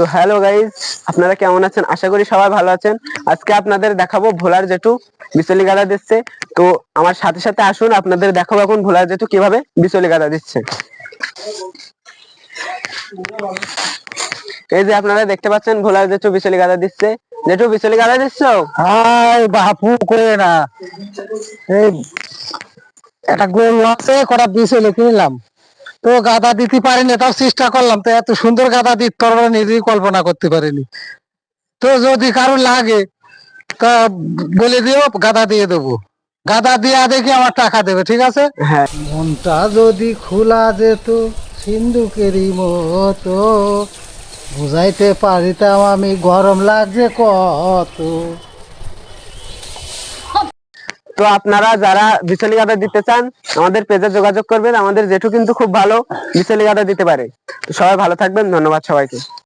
তো hello guys আপনারা কেমন আছেন? আশা করি সবাই ভালো আছেন। আজকে আপনাদের দেখাবো ভোলার জেঠু বিচলি গাদা দিচ্ছে। তো আমার সাথে সাথে আসুন, আপনাদের দেখাবো এখন ভোলার জেঠু কীভাবে বিচলি গাদা দিচ্ছে। এই যে আপনারা দেখতে পাচ্ছেন, ভোলার জেঠু বিচলি গাদা দিচ্ছে। জেঠু বিচলি গাদা দিচ্ছ? হাই বাপু, করে না। এই, একটা গোল আছে, কটা বিচলে কিনলাম। তো গাদা দিতে পারিনি তাও চেষ্টা করলাম। তো এত সুন্দর গাদা দিতে তোরা নিজেই কল্পনা করতে পারিনি। তো যদি কারও লাগে তা বলে দিও গাদা দিয়ে দেবো। গাদা দিয়া দেখি আমার টাকা দেবে ঠিক আছে? হ্যাঁ। মনটা যদি খোলা যেত সিন্ধুকেরই মতো বুঝাইতে পারিতাম আমি গরম লাগছে কত। তো আপনারা যারা বিচলি গাদা দিতে চান, আমাদের পেজে যোগাযোগ করবেন। আমাদের জেঠু কিন্তু খুব ভালো বিচলি গাদা দিতে পারে। সবাই ভালো থাকবেন। ধন্যবাদ সবাইকে।